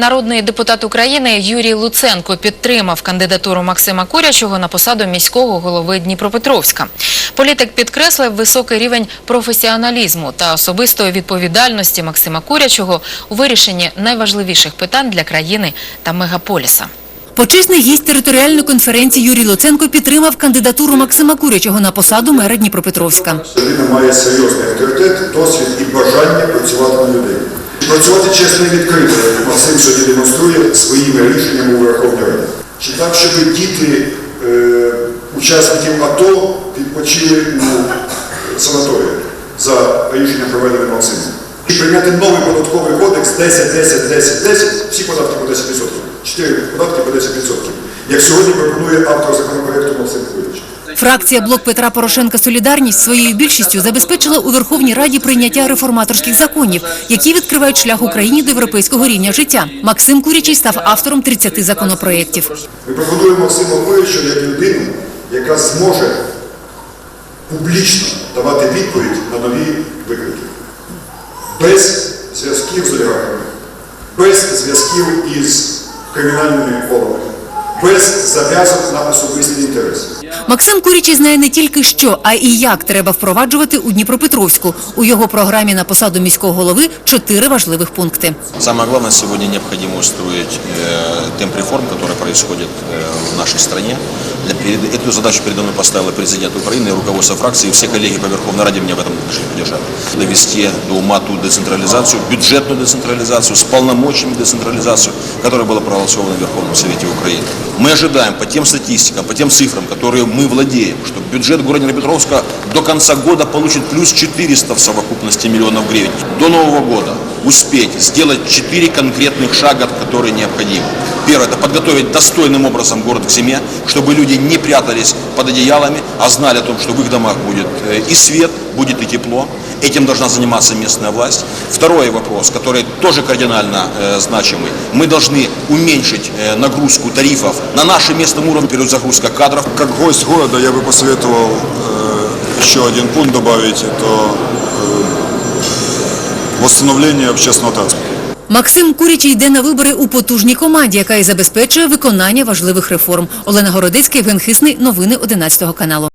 Народний депутат України Юрій Луценко підтримав кандидатуру Максима Курячого на посаду міського голови Дніпропетровська. Політик підкреслив високий рівень професіоналізму та особистої відповідальності Максима Курячого у вирішенні найважливіших питань для країни та мегаполіса. Почесний гість територіальної конференції Юрій Луценко підтримав кандидатуру Максима Курячого на посаду мера Дніпропетровська. Людина має серйозний авторитет, досвід і бажання працювати на людей. Працювати чесно і відкрито, як Максим сьогодні демонструє своїми рішеннями у Верховній Раді. Чи так, щоб діти е, учасників АТО відпочили у санаторії за рішенням проведення Максимом? І прийняти новий податковий кодекс 10, 10, 10, 10, всі податки по 10%. Чотири податки по 10%. Як сьогодні пропонує автор законопроекту Максим Куліч. Фракція «Блок Петра Порошенка Солідарність» своєю більшістю забезпечила у Верховній Раді прийняття реформаторських законів, які відкривають шлях Україні до європейського рівня життя. Максим Курячий став автором 30 законопроєктів. Ми пропонуємо Максима Куряча як людину, яка зможе публічно давати відповідь на нові виклики. Без зв'язків з олігархами, без зв'язків із кримінальними колами, без зав'язок на особисті інтереси. Максим Курячий знає не тільки що, а і як треба впроваджувати у Дніпропетровську. У його програмі на посаду міського голови чотири важливих пункти. Самое главное, сегодня необходимо устроить э, темп реформ, который происходит э, в нашей стране. Для, перед, эту задачу передо мной поставила президент Украины, и руководство фракции, и все коллеги по Верховной Раде меня в этом отношении поддержали. Довести до ума ту децентрализацию, бюджетную децентрализацию, с полномочиями децентрализацию, которая была проголосована в Верховном Совете Украины. Мы ожидаем по тем статистикам, по тем цифрам, которые мы владеем, что бюджет города Днепропетровска до конца года получит плюс 400 в совокупности миллионов гривен. До Нового года успеть сделать четыре конкретных шага, которые необходимы. Первое – это подготовить достойным образом город к зиме, чтобы люди не прятались под одеялами, а знали о том, что в их домах будет э, и свет, будет и тепло. Этим должна заниматься местная власть. Второй вопрос, который тоже кардинально э, значимый. Мы должны уменьшить э, нагрузку тарифов на нашем местном уровне перезагрузка кадров. Как гость города я бы посоветовал э, еще один пункт добавить, это э, восстановление общественного транспорта. Максим Курячий йде на вибори у потужній команді, яка і забезпечує виконання важливих реформ. Олена Городецька, Євген Хисний. Новини 11 каналу.